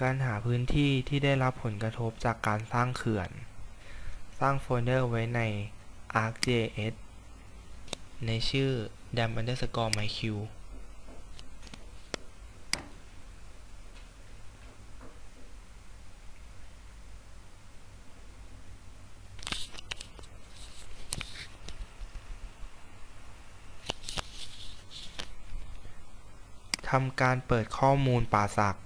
การหาพื้นที่ที่ได้รับผลกระทบจากการสร้างเขื่อน สร้างโฟลเดอร์ไว้ใน ArcGIS ในชื่อ dam underscore myq ทำการเปิดข้อมูลป่าสักด์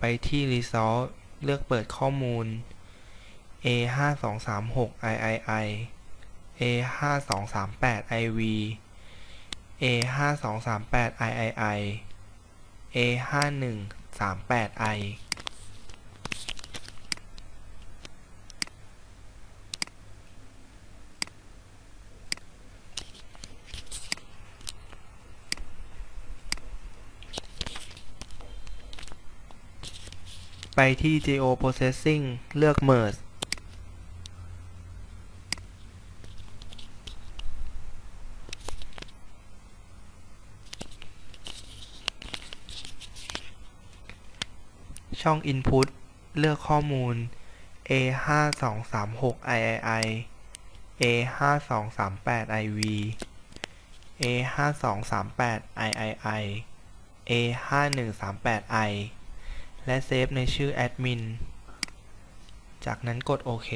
ไปที่ Result เลือกเปิดข้อมูล A 5 2 3 6 III A 5 2 3 8 IV A 5 2 3 8 III A 5 1 3 8 I ไปที่ Geoprocessing เลือก Merge ช่อง Input เลือกข้อมูล A 5 2 3 6 III A 5 2 3 8 IV A 5 2 3 8 III A 5 1 3 8 I และเซฟในชื่อแอดมิน จากนั้นกดโอเค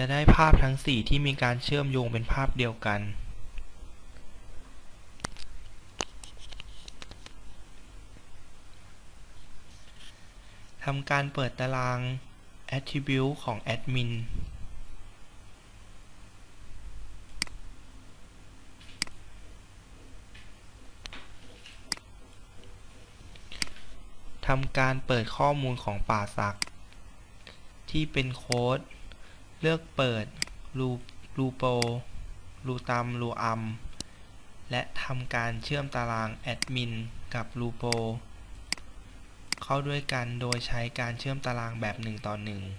จะได้ภาพทั้ง 4 ที่มีการเชื่อมโยงเป็นภาพเดียวกัน ทำการเปิดตาราง Attribute ของแอดมินทำการเปิดข้อมูลของป่าสักที่เป็นโค้ด เลือกเปิดรูรูโปรรูตัมรูอัมและทำการเชื่อมตารางแอดมินกับรูโปรเข้าด้วยกันโดยใช้การเชื่อมตารางแบบ1ต่อ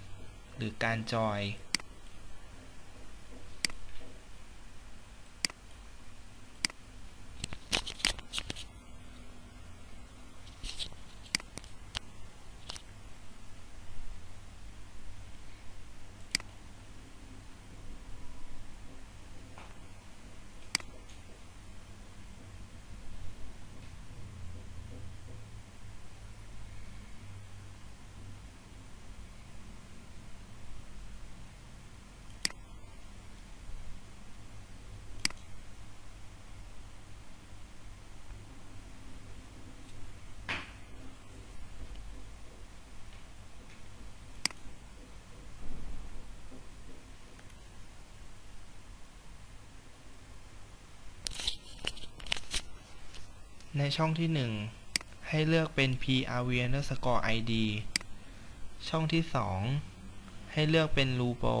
1หรือการจอย ในช่องที่ 1 ให้เลือกเป็น prv underscore id ช่องที่ 2 ให้เลือกเป็น lupo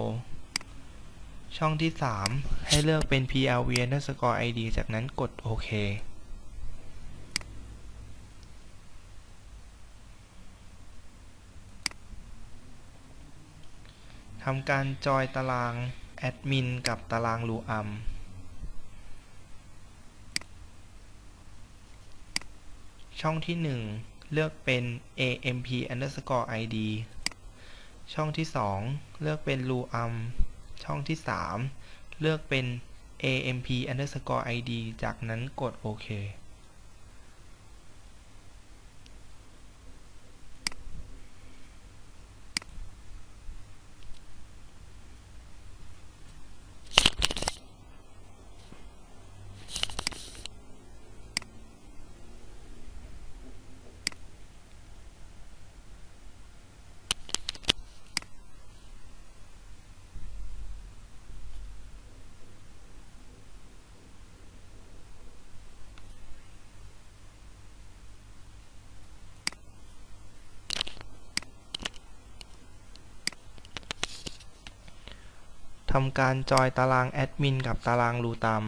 ช่องที่ 3 ให้เลือกเป็น prv underscore id จากนั้นกดโอเคทำการจอยตารางแอดมินกับตารางรูอัม ช่องที่ 1 เลือกเป็น amp underscore id ช่องที่ 2 เลือกเป็น ruam ช่องที่ 3 เลือกเป็น amp underscore id จากนั้นกดโอเค ทำการจอยตารางแอดมินกับตารางรูตาม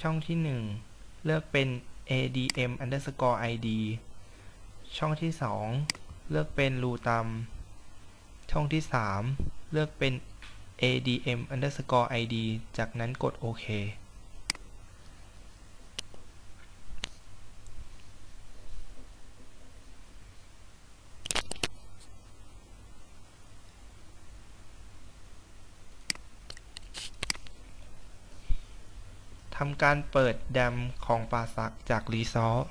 ช่องที่ 1 เลือกเป็น adm underscore id ช่องที่ 2 เลือกเป็นรูตามช่องที่ 3 เลือกเป็น adm underscore id จากนั้นกดโอเค ทำ การเปิดแดมของป่าสักจากรีซอส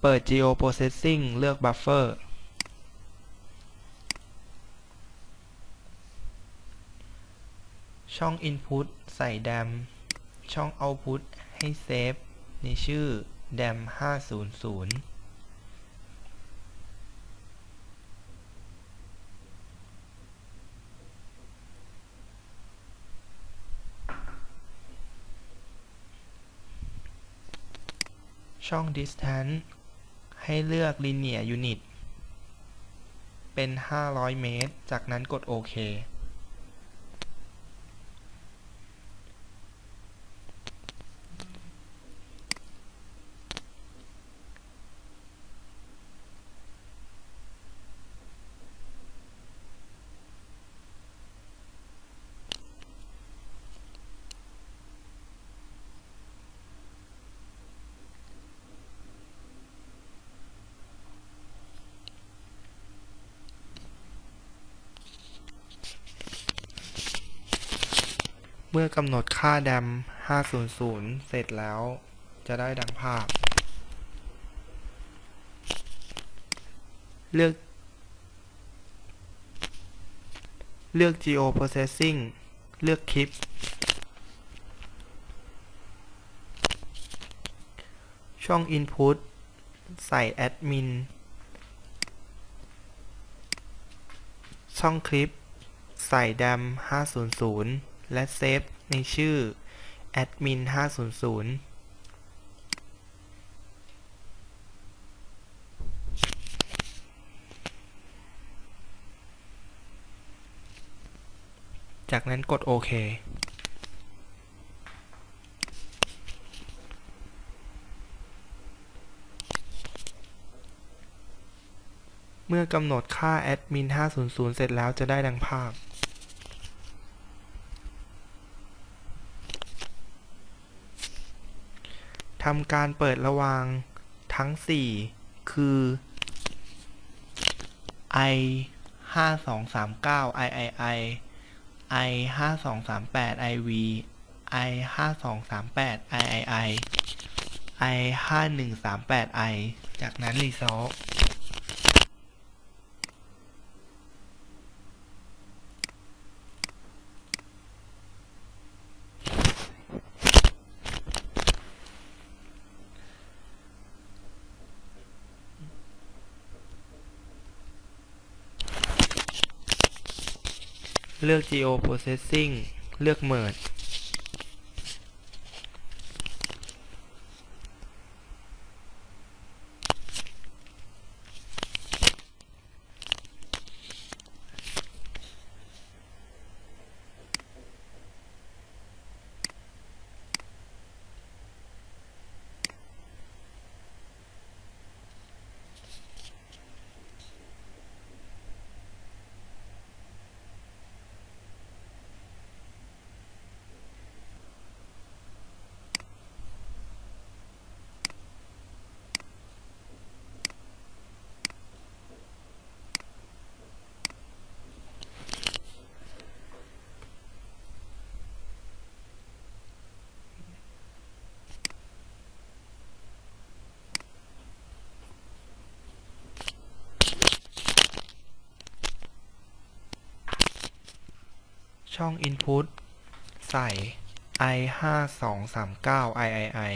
เปิด Geo Processing เลือก Buffer ช่อง Input ใส่แดม ช่อง Output ให้เซฟในชื่อ dam 500 ช่อง distance ให้เลือก linear unit เป็น 500 เมตร จากนั้นกดโอเค เมื่อกำหนดค่าแดม 500 เสร็จแล้ว จะได้ดังภาพ เลือก เลือก Geo Processing เลือกคลิป ช่อง Input ใส่ Admin ช่องคลิป ใส่ dam 500 และเซฟในชื่อ admin 500จากนั้นกดโอเค เมื่อกำหนดค่า admin 500 เสร็จแล้วจะได้ดังภาพ ทำการเปิดระวางทั้ง 4 คือ i 5 2 3 9 i i i i 5 2 3 8 iv i 5 2 3 8 i i i i 5 1 3 8 i จากนั้นรีซอล เลือก Geo Processing เลือก Merge ช่อง Input ใส่ i 5 2 3 9 i i i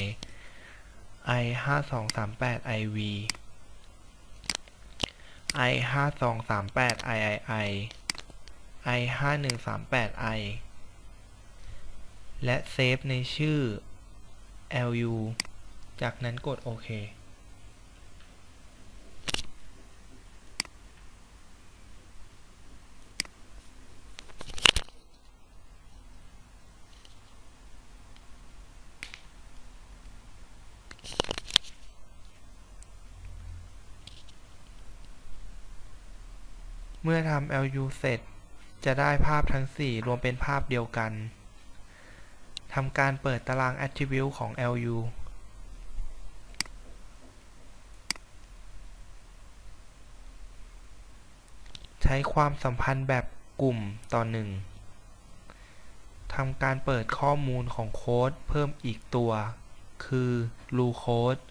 i 5 2 3 8 iv i 5 2 3 8 i i i i 5 1 3 8 i และเซฟในชื่อ lu จากนั้นกดโอเค เมื่อทำ LU เสร็จ จะได้ภาพทั้ง 4 รวมเป็นภาพเดียวกัน ทำการเปิดตาราง Attribute ของ LU ใช้ความสัมพันธ์แบบกลุ่มต่อหนึ่งทำการเปิดข้อมูลของโค้ดเพิ่มอีกตัว คือ Ru Code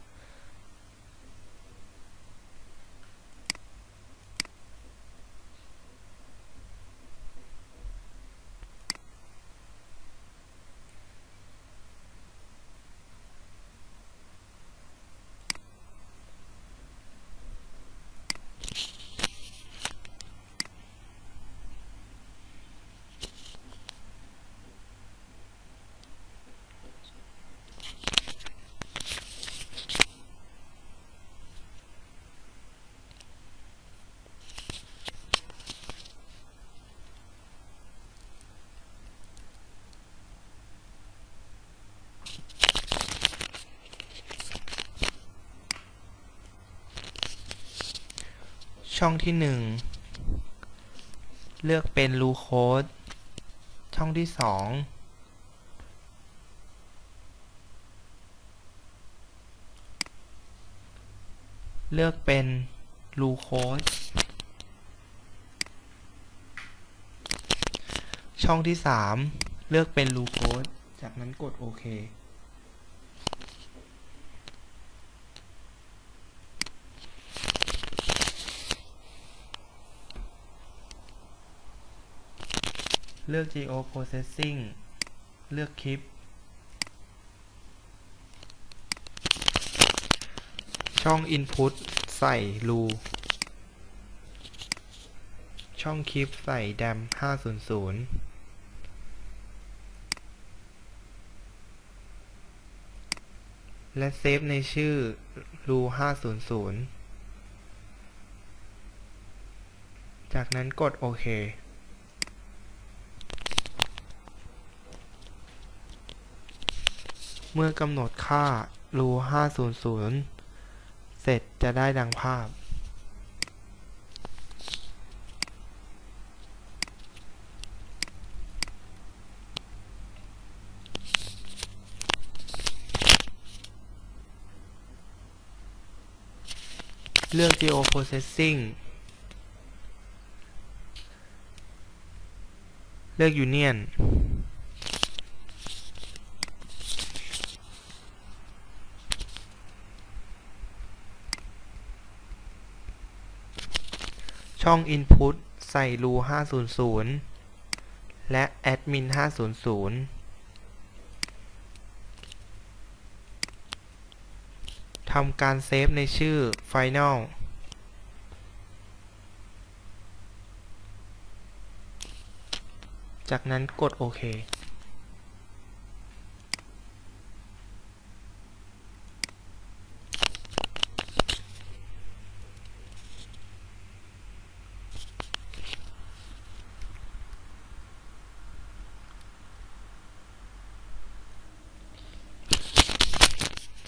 ช่องที่1เลือกเป็น Ru Code ช่องที่2เลือกเป็น Ru Code ช่องที่3เลือกเป็น Ru Code จากนั้นกดโอเค เลือก Geo Processing เลือกคลิป ช่อง Input ใส่ Ru ช่องคลิปใส่ DAM 500และเซฟในชื่อ Ru 500 จากนั้นกดโอเค เมื่อกำหนดค่า ru 500 เสร็จจะได้ดังภาพ เลือก Geo Processing เลือก Union ช่อง Input ใส่รู500 และ admin 500 ทำการเซฟในชื่อ final จากนั้นกดโอเค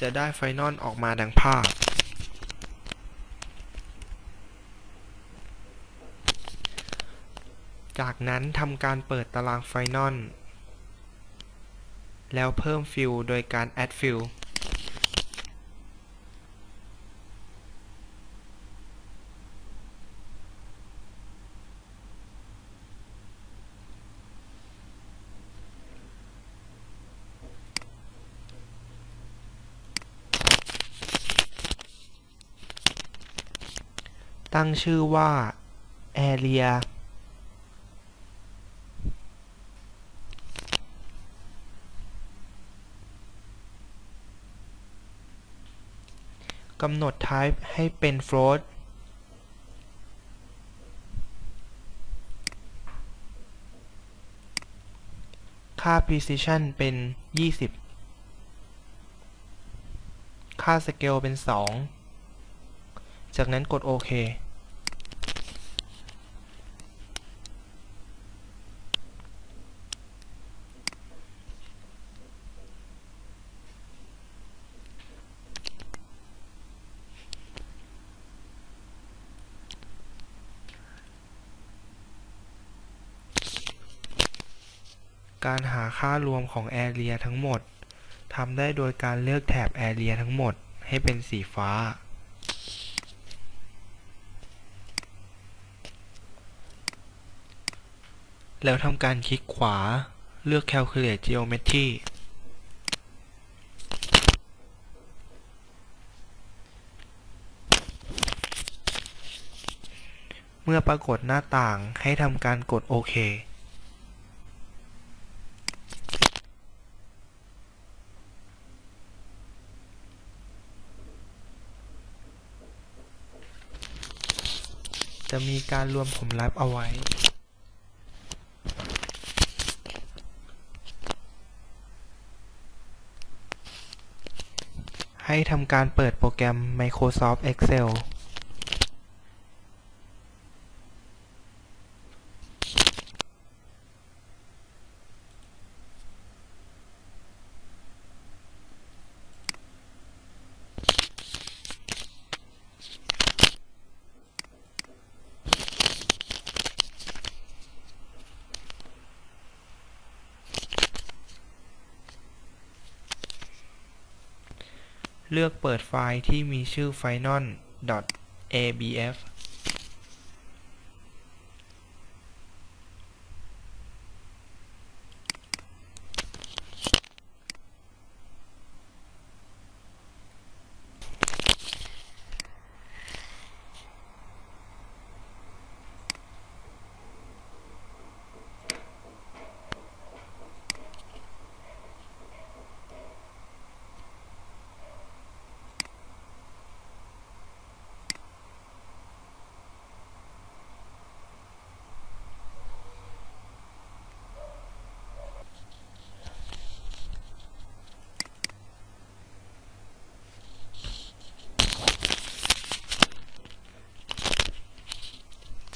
จะได้ไฟนอลออกมาดังภาพ จากนั้นทำการเปิดตารางไฟนอลแล้วเพิ่มฟิลโดยการ add fill ตั้งชื่อว่า area กำหนด type ให้เป็น float ค่า precision เป็น 20 ค่าสเกลเป็น 2 จากนั้นกดโอเค ค่ารวมของ Area ทั้งหมดทำได้โดยการเลือกแถบ Area ทั้งหมดให้เป็นสีฟ้า แล้วทำการคลิกขวาเลือก Calculate Geometry เมื่อปรากฏหน้าต่างให้ทำการกดโอเค จะมีการรวมผมลับเอาไว้ให้ทำการเปิดโปรแกรม Microsoft Excel เลือกเปิดไฟล์ที่มีชื่อ final.abf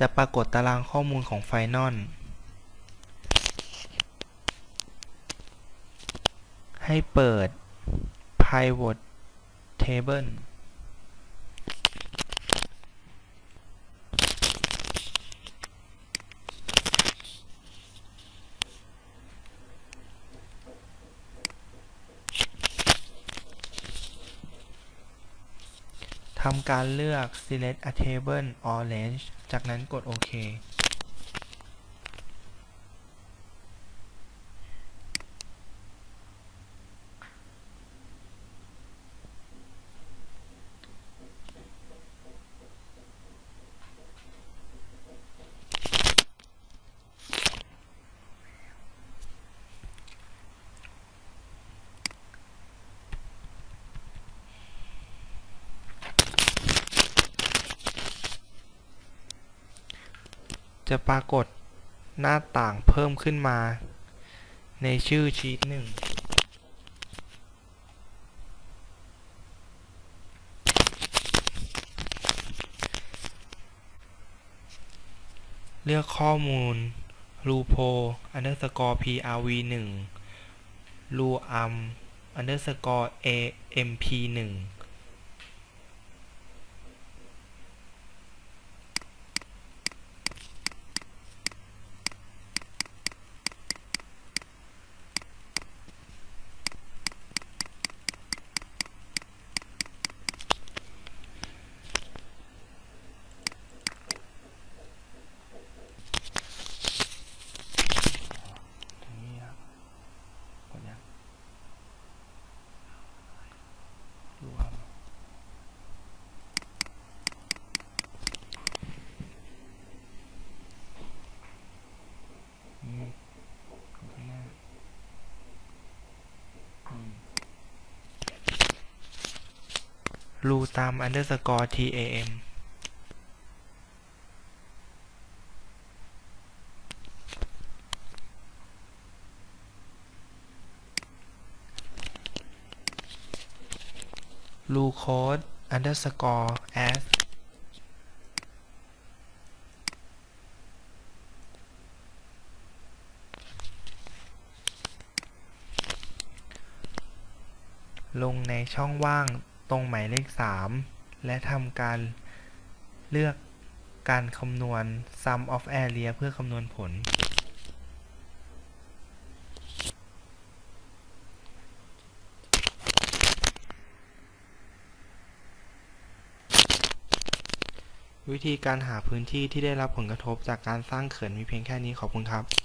จะปรากฏตารางข้อมูลของไฟนอลให้เปิด Pivot Table ทำการเลือก select a table or range จากนั้นกดโอเค จะปรากฏหน้าต่างเพิ่มขึ้นมา ในชื่อชีตหนึ่งเลือกข้อมูล rupo underscore prv 1 ruam underscore amp 1ตรงนี้ครับกดยังรวมอืมข้างหน้าอืม รูตาม underscore tam lucode underscore as ลงในช่องว่าง ตรงหมายเลข 3 และทำการเลือกการคำนวณ sum of area เพื่อคำนวณผล วิธีการหาพื้นที่ที่ได้รับผลกระทบจากการสร้างเขื่อนมีเพียงแค่นี้ขอบคุณครับ